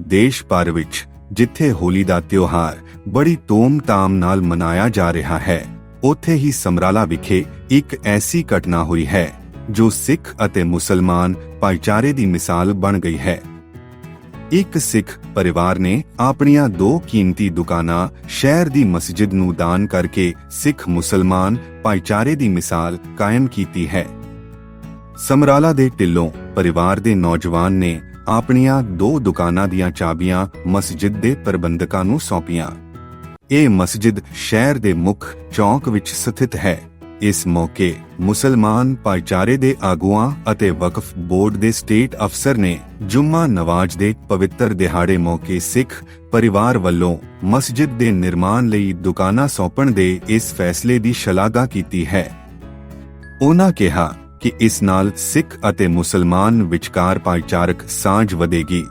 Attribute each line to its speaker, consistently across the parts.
Speaker 1: ਦੇਸ਼ ਭਰ ਵਿੱਚ ਜਿੱਥੇ ਹੋਲੀ ਦਾ ਤਿਉਹਾਰ ਬੜੀ ਧੂਮ-ਧਾਮ ਨਾਲ ਮਨਾਇਆ ਜਾ ਰਿਹਾ ਹੈ, ਉੱਥੇ ਹੀ ਸਮਰਾਲਾ ਵਿਖੇ ਇੱਕ ਐਸੀ ਘਟਨਾ ਹੋਈ ਹੈ, ਜੋ ਸਿੱਖ ਅਤੇ ਮੁਸਲਮਾਨ ਭਾਈਚਾਰੇ ਦੀ ਮਿਸਾਲ ਬਣ ਗਈ ਹੈ। ਇੱਕ ਸਿੱਖ ਪਰਿਵਾਰ ਨੇ ਆਪਣੀਆਂ ਦੋ ਕੀਮਤੀ ਦੁਕਾਨਾਂ ਸ਼ਹਿਰ ਦੀ ਮਸਜਿਦ ਨੂੰ ਦਾਨ ਕਰਕੇ ਸਿੱਖ ਮੁਸਲਮਾਨ ਭਾਈਚਾਰੇ ਦੀ ਮਿਸਾਲ ਕਾਇਮ ਕੀਤੀ ਹੈ। ਸਮਰਾਲਾ ਦੇ ਢਿੱਲੋਂ ਪਰਿਵਾਰ ਦੇ ਨੌਜਵਾਨ ਨੇ ਆਪਣੀਆਂ ਦੋ ਦੁਕਾਨਾਂ ਦੀਆਂ ਚਾਬੀਆਂ ਮਸਜਿਦ ਦੇ ਪ੍ਰਬੰਧਕਾਂ ਨੂੰ ਸੌਂਪੀਆਂ। ਇਹ ਮਸਜਿਦ ਸ਼ਹਿਰ ਦੇ ਮੁੱਖ ਚੌਂਕ ਵਿੱਚ ਸਥਿਤ ਹੈ। ਇਸ ਮੌਕੇ ਮੁਸਲਮਾਨ ਭਾਈਚਾਰੇ ਦੇ ਆਗੂਆਂ ਅਤੇ ਵਕਫ ਬੋਰਡ ਦੇ ਸਟੇਟ ਅਫਸਰ ਨੇ ਜੁਮਾ ਨਵਾਜ਼ ਦੇ ਪਵਿੱਤਰ ਦਿਹਾੜੇ ਮੌਕੇ ਸਿੱਖ ਪਰਿਵਾਰ ਵੱਲੋਂ ਮਸਜਿਦ ਦੇ ਨਿਰਮਾਣ ਲਈ ਦੁਕਾਨਾਂ ਸੌਂਪਣ ਦੇ ਇਸ ਫੈਸਲੇ ਦੀ ਸ਼ਲਾਘਾ ਕੀਤੀ ਹੈ। ਉਹਨਾਂ ਕਿਹਾ ਕਿ ਇਸ ਨਾਲ ਸਿੱਖ ਅਤੇ ਮੁਸਲਮਾਨ ਵਿਚਕਾਰ ਭਾਈਚਾਰਕ ਸਾਂਝ ਵਧੇਗੀ।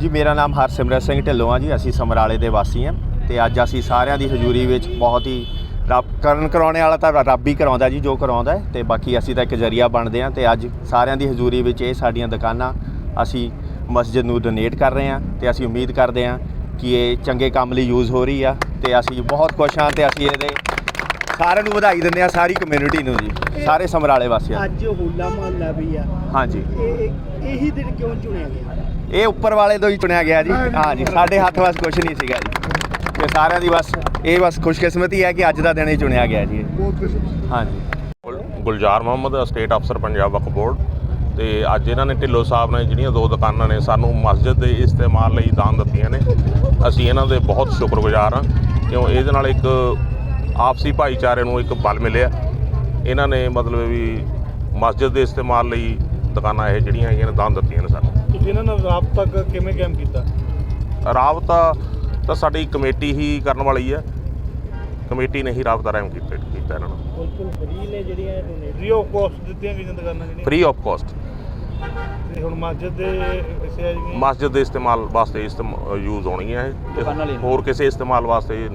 Speaker 2: ਜੀ, ਮੇਰਾ ਨਾਮ ਹਰਸਿਮਰਤ ਸਿੰਘ ਢਿੱਲੋਂ ਆ ਜੀ। ਅਸੀਂ ਸਮਰਾਲੇ ਦੇ ਵਾਸੀ ਹਾਂ ਤੇ ਅੱਜ ਅਸੀਂ ਸਾਰਿਆਂ ਦੀ ਹਜ਼ੂਰੀ ਵਿੱਚ ਬਹੁਤ ਹੀ ਰੱਬ ਕਰਨ ਕਰਾਉਣੇ ਵਾਲਾ ਤਾਂ ਰੱਬ ਹੀ ਕਰਾਉਂਦਾ ਜੀ, ਜੋ ਕਰਾਉਂਦਾ ਹੈ। ਤੇ ਬਾਕੀ ਅਸੀਂ ਤਾਂ ਇੱਕ ਜ਼ਰੀਆ ਬਣਦੇ ਹਾਂ ਤੇ ਅੱਜ ਸਾਰਿਆਂ ਦੀ ਹਜ਼ੂਰੀ ਵਿੱਚ ਇਹ ਸਾਡੀਆਂ ਦੁਕਾਨਾਂ ਅਸੀਂ ਮਸਜਿਦ ਨੂੰ ਡੋਨੇਟ ਕਰ ਰਹੇ ਹਾਂ ਤੇ ਅਸੀਂ ਉਮੀਦ ਕਰਦੇ ਹਾਂ ਕਿ ਇਹ ਚੰਗੇ ਕੰਮ ਲਈ ਯੂਜ਼ ਹੋ ਰਹੀ ਆ ਤੇ ਅਸੀਂ ਬਹੁਤ ਖੁਸ਼ ਹਾਂ ਤੇ ਅਸੀਂ ਇਹਦੇ ਸਾਰਿਆਂ ਨੂੰ ਵਧਾਈ ਦਿੰਦੇ ਹਾਂ ਸਾਰੀ ਕਮਿਊਨਿਟੀ ਨੂੰ ਜੀ ਸਾਰੇ ਸਮਰਾਲੇ ਵਾਸੀਆਂ।
Speaker 3: ਅੱਜ ਹੋਲਾ ਮਹੱਲਾ ਵੀ ਆ।
Speaker 2: ਹਾਂਜੀ।
Speaker 3: ਇਹ ਇਹ- ਇਹੀ ਦਿਨ ਕਿਉਂ ਚੁਣਿਆ ਗਿਆ?
Speaker 2: ਇਹ ਉੱਪਰ ਵਾਲੇ ਤੋਂ ਹੀ ਚੁਣਿਆ ਗਿਆ ਜੀ। ਹਾਂ ਜੀ ਸਾਡੇ ਹੱਥ ਵਸ ਕੁਝ ਨਹੀਂ ਸੀਗਾ ਜੀ। ਤੇ ਸਾਰਿਆਂ ਦੀ ਬਸ ਇਹ ਬਸ ਖੁਸ਼ਕਿਸਮਤੀ ਹੈ ਕਿ ਅੱਜ ਦਾ ਦਿਨ ਹੀ ਚੁਣਿਆ ਗਿਆ ਜੀ। ਹਾਂ। ਜੀ
Speaker 4: ਗੁਲ- ਗੁਲਜ਼ਾਰ ਮੁਹੰਮਦ ਸਟੇਟ ਅਫਸਰ ਪੰਜਾਬ ਵਕਫ ਬੋਰਡ ਤੇ ਅੱਜ ਇਹਨਾਂ ਨੇ ਢਿੱਲੋਂ ਸਾਹਿਬ ਨੇ ਜਿਹੜੀਆਂ ਦੋ ਦੁਕਾਨਾਂ ਨੇ ਸਾਨੂੰ ਮਸਜਿਦ ਦੇ ਇਸਤੇਮਾਲ ਲਈ ਦਾਨ ਦਿੱਤੀਆਂ ਨੇ। ਅਸੀਂ ਇਹਨਾਂ ਦੇ ਬਹੁਤ ਸ਼ੁਕਰਗੁਜ਼ਾਰ ਹਾਂ। ਕਿਉਂ? ਇਹਦੇ ਨਾਲ ਇੱਕ ਆਪਸੀ ਭਾਈਚਾਰੇ ਨੂੰ ਇੱਕ ਬਲ ਮਿਲਿਆ। ਇਹਨਾਂ ਨੇ ਮਤਲਬ ਵੀ ਮਸਜਿਦ ਦੇ ਇਸਤੇਮਾਲ ਲਈ ਦੁਕਾਨਾਂ ਇਹ ਜਿਹੜੀਆਂ ਹੈਗੀਆਂ ਨੇ ਦਾਨ ਦਿੱਤੀਆਂ ਨੇ ਸਾਨੂੰ।
Speaker 5: ਤੁਸੀਂ ਇਹਨਾਂ ਨਾਲ ਰਾਬਤਾ ਕਿਵੇਂ ਕਾਇਮ ਕੀਤਾ?
Speaker 4: ਰਾਬਤਾ ਤਾਂ ਸਾਡੀ ਕਮੇਟੀ ਹੀ ਕਰਨ ਵਾਲੀ ਹੈ ਕਮੇਟੀ ਨੇ ਹੀ ਰਾਬਤਾ ਰਾਇਮ ਕੀਤਾ ਕੀਤਾ ਇਹਨਾਂ ਨੂੰ।
Speaker 3: ਬਿਲਕੁਲ ਫਰੀ ਨੇ ਜਿਹੜੀਆਂ
Speaker 5: ਫ੍ਰੀ ਆਫ ਕਾਸਟ ਦਿੱਤੀਆਂ ਗਈਆਂ ਦੁਕਾਨਾਂ ਜਿਹੜੀਆਂ
Speaker 4: ਫ੍ਰੀ ਆਫ ਕਾਸਟ
Speaker 5: ਤੇ ਹੁਣ ਮਸਜਿਦ ਦੇ
Speaker 4: ਮਸਜਿਦ ਦੇ ਇਸਤੇਮਾਲ ਵਾਸਤੇ ਯੂਜ਼ ਇਹ। ਤੇ ਹੋਰ ਕਿਸੇ ਇਸਤੇਮਾਲ ਵਾਸਤੇ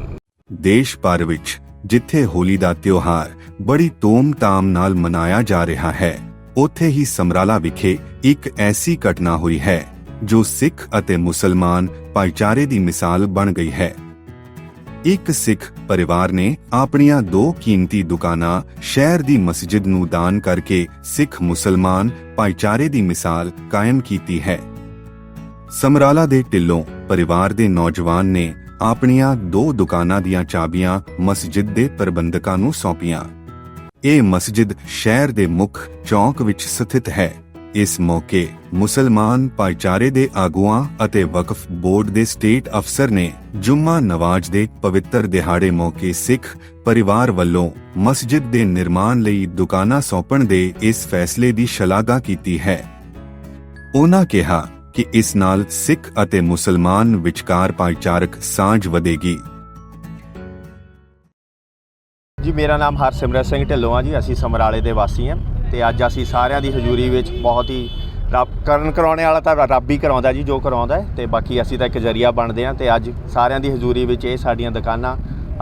Speaker 1: ਦੇਸ਼ ਭਰ ਵਿੱਚ ਜਿੱਥੇ ਹੋਲੀ ਦਾ ਤਿਉਹਾਰ ਬੜੀ ਧੂਮ-ਧਾਮ ਨਾਲ ਮਨਾਇਆ ਜਾ ਰਿਹਾ ਹੈ, ਉੱਥੇ ਹੀ ਸਮਰਾਲਾ ਵਿਖੇ ਇੱਕ ਐਸੀ ਘਟਨਾ ਹੋਈ ਹੈ, ਜੋ ਸਿੱਖ ਅਤੇ ਮੁਸਲਮਾਨ ਭਾਈਚਾਰੇ ਦੀ ਮਿਸਾਲ ਬਣ ਗਈ ਹੈ। ਇੱਕ ਸਿੱਖ ਪਰਿਵਾਰ ਨੇ ਆਪਣੀਆਂ ਦੋ ਕੀਮਤੀ ਦੁਕਾਨਾਂ ਸ਼ਹਿਰ ਦੀ ਮਸਜਿਦ ਨੂੰ ਦਾਨ ਕਰਕੇ ਸਿੱਖ ਮੁਸਲਮਾਨ ਭਾਈਚਾਰੇ ਦੀ ਮਿਸਾਲ ਕਾਇਮ ਕੀਤੀ ਹੈ। ਸਮਰਾਲਾ ਦੇ ਢਿੱਲੋਂ ਪਰਿਵਾਰ ਦੇ ਨੌਜਵਾਨ ਨੇ ਆਪਣੀਆਂ ਦੋ ਦੁਕਾਨਾਂ ਦੀਆਂ ਚਾਬੀਆਂ ਮਸਜਿਦ ਦੇ ਪ੍ਰਬੰਧਕਾਂ ਨੂੰ ਸੌਂਪੀਆਂ। ਇਹ ਮਸਜਿਦ ਸ਼ਹਿਰ ਦੇ ਮੁੱਖ ਚੌਂਕ ਵਿੱਚ ਸਥਿਤ ਹੈ। ਇਸ ਮੌਕੇ ਮੁਸਲਮਾਨ ਭਾਈਚਾਰੇ ਦੇ ਆਗੂਆਂ ਅਤੇ ਵਕਫ ਬੋਰਡ ਦੇ ਸਟੇਟ ਅਫਸਰ ਨੇ ਜੁਮਾ ਨਵਾਜ਼ ਦੇ ਪਵਿੱਤਰ ਦਿਹਾੜੇ ਮੌਕੇ ਸਿੱਖ ਪਰਿਵਾਰ ਵੱਲੋਂ ਮਸਜਿਦ ਦੇ ਨਿਰਮਾਣ ਲਈ ਦੁਕਾਨਾਂ ਸੌਂਪਣ ਦੇ ਇਸ ਫੈਸਲੇ ਦੀ ਸ਼ਲਾਘਾ ਕੀਤੀ ਹੈ। ਉਹਨਾਂ ਕਿਹਾ ਕਿ ਇਸ ਨਾਲ ਸਿੱਖ ਅਤੇ ਮੁਸਲਮਾਨ ਵਿਚਕਾਰ ਭਾਈਚਾਰਕ ਸਾਂਝ ਵਧੇਗੀ।
Speaker 2: ਜੀ, ਮੇਰਾ ਨਾਮ ਹਰਸਿਮਰਤ ਸਿੰਘ ਢਿੱਲੋਂ ਆ ਜੀ। ਅਸੀਂ ਸਮਰਾਲੇ ਦੇ ਵਾਸੀ ਹਾਂ ਤੇ ਅੱਜ ਅਸੀਂ ਸਾਰਿਆਂ ਦੀ ਹਜ਼ੂਰੀ ਵਿੱਚ ਬਹੁਤ ਹੀ ਰੱਬ ਕਰਨ ਕਰਾਉਣੇ ਵਾਲਾ ਤਾਂ ਰੱਬ ਹੀ ਕਰਾਉਂਦਾ ਜੀ, ਜੋ ਕਰਾਉਂਦਾ ਹੈ। ਤੇ ਬਾਕੀ ਅਸੀਂ ਤਾਂ ਇੱਕ ਜ਼ਰੀਆ ਬਣਦੇ ਹਾਂ ਤੇ ਅੱਜ ਸਾਰਿਆਂ ਦੀ ਹਜ਼ੂਰੀ ਵਿੱਚ ਇਹ ਸਾਡੀਆਂ ਦੁਕਾਨਾਂ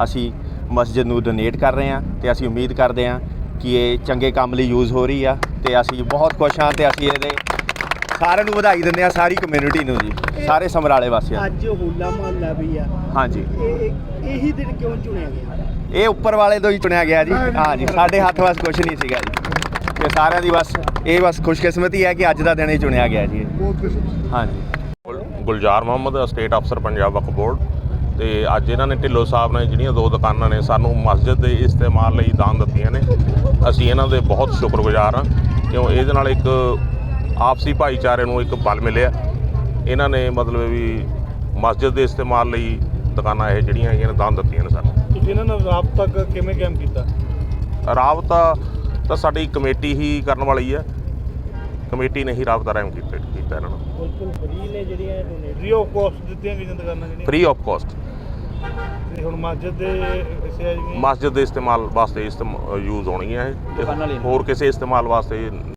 Speaker 2: ਅਸੀਂ ਮਸਜਿਦ ਨੂੰ ਡੋਨੇਟ ਕਰ ਰਹੇ ਹਾਂ ਤੇ ਅਸੀਂ ਉਮੀਦ ਕਰਦੇ ਹਾਂ ਕਿ ਇਹ ਚੰਗੇ ਕੰਮ ਲਈ ਯੂਜ਼ ਹੋ ਰਹੀ ਆ ਤੇ ਅਸੀਂ ਬਹੁਤ ਖੁਸ਼ ਹਾਂ ਤੇ ਅਸੀਂ ਇਹਦੇ ਸਾਰਿਆਂ ਨੂੰ ਵਧਾਈ ਦਿੰਦੇ ਹਾਂ ਸਾਰੀ ਕਮਿਊਨਿਟੀ ਨੂੰ ਜੀ ਸਾਰੇ ਸਮਰਾਲੇ ਵਾਸੀਆਂ।
Speaker 3: ਅੱਜ ਹੋਲਾ ਮਹੱਲਾ ਵੀ ਆ।
Speaker 2: ਹਾਂਜੀ।
Speaker 3: ਇਹ ਇਹ- ਇਹੀ ਦਿਨ ਕਿਉਂ ਚੁਣਿਆ ਗਿਆ?
Speaker 2: ਇਹ ਉੱਪਰ ਵਾਲੇ ਤੋਂ ਹੀ ਚੁਣਿਆ ਗਿਆ ਜੀ। ਹਾਂ ਜੀ ਸਾਡੇ ਹੱਥ ਵਸ ਕੁਝ ਨਹੀਂ ਸੀਗਾ ਜੀ। ਤੇ ਸਾਰਿਆਂ ਦੀ ਬਸ ਇਹ ਬਸ ਖੁਸ਼ਕਿਸਮਤੀ ਹੈ ਕਿ ਅੱਜ ਦਾ ਦਿਨ ਹੀ ਚੁਣਿਆ ਗਿਆ ਜੀ। ਹਾਂ ਜੀ
Speaker 4: ਗੁਲ- ਗੁਲਜ਼ਾਰ ਮੁਹੰਮਦ ਸਟੇਟ ਅਫਸਰ ਪੰਜਾਬ ਵਕਫ ਬੋਰਡ। ਤੇ ਅੱਜ ਇਹਨਾਂ ਨੇ ਢਿੱਲੋਂ ਸਾਹਿਬ ਨੇ ਜਿਹੜੀਆਂ ਦੋ ਦੁਕਾਨਾਂ ਨੇ ਸਾਨੂੰ ਮਸਜਿਦ ਦੇ ਇਸਤੇਮਾਲ ਲਈ ਦਾਨ ਦਿੱਤੀਆਂ ਨੇ। ਅਸੀਂ ਇਹਨਾਂ ਦੇ ਬਹੁਤ ਸ਼ੁਕਰਗੁਜ਼ਾਰ ਹਾਂ ਕਿਉਂ ਇਹਦੇ ਨਾਲ ਇੱਕ ਆਪਸੀ ਭਾਈਚਾਰੇ ਨੂੰ ਇੱਕ ਬਲ ਮਿਲਿਆ। ਇਹਨਾਂ ਨੇ ਮਤਲਬ ਵੀ ਮਸਜਿਦ ਦੇ ਇਸਤੇਮਾਲ ਲਈ ਦੁਕਾਨਾਂ ਇਹ ਜਿਹੜੀਆਂ ਹੈਗੀਆਂ ਨੇ ਦਾਨ ਦਿੱਤੀਆਂ ਨੇ ਸਾਨੂੰ।
Speaker 5: ਤੁਸੀਂ ਇਹਨਾਂ ਨਾਲ ਰਾਬਤਾ ਕਿਵੇਂ ਕਾਇਮ ਕੀਤਾ?
Speaker 4: ਰਾਬਤਾ ਤਾਂ ਸਾਡੀ ਕਮੇਟੀ ਹੀ ਕਰਨ ਵਾਲੀ ਹੈ। ਕਮੇਟੀ ਨੇ ਹੀ ਰਾਬਤਾ ਰਾਇਮ ਕੀਤਾ ਕੀਤਾ ਇਹਨਾਂ ਨੂੰ।
Speaker 3: ਬਿਲਕੁਲ ਫਰੀ ਨੇ ਜਿਹੜੀਆਂ ਡੋਨੇਟ
Speaker 5: ਫ੍ਰੀ ਆਫ ਕਾਸਟ ਦਿੱਤੀਆਂ ਗਈਆਂ ਦੁਕਾਨਾਂ ਜਿਹੜੀਆਂ।
Speaker 4: ਫ੍ਰੀ ਆਫ ਕਾਸਟ
Speaker 5: ਤੇ ਹੁਣ ਮਸਜਿਦ ਦੇ ਹਿੱਸੇ ਆ ਜਿਹੜੀਆਂ
Speaker 4: ਮਸਜਿਦ ਦੇ ਇਸਤੇਮਾਲ ਵਾਸਤੇ ਯੂਜ਼ ਹੋਣਗੀਆਂ ਇਹ। ਹੋਰ ਕਿਸੇ ਇਸਤੇਮਾਲ ਵਾਸਤੇ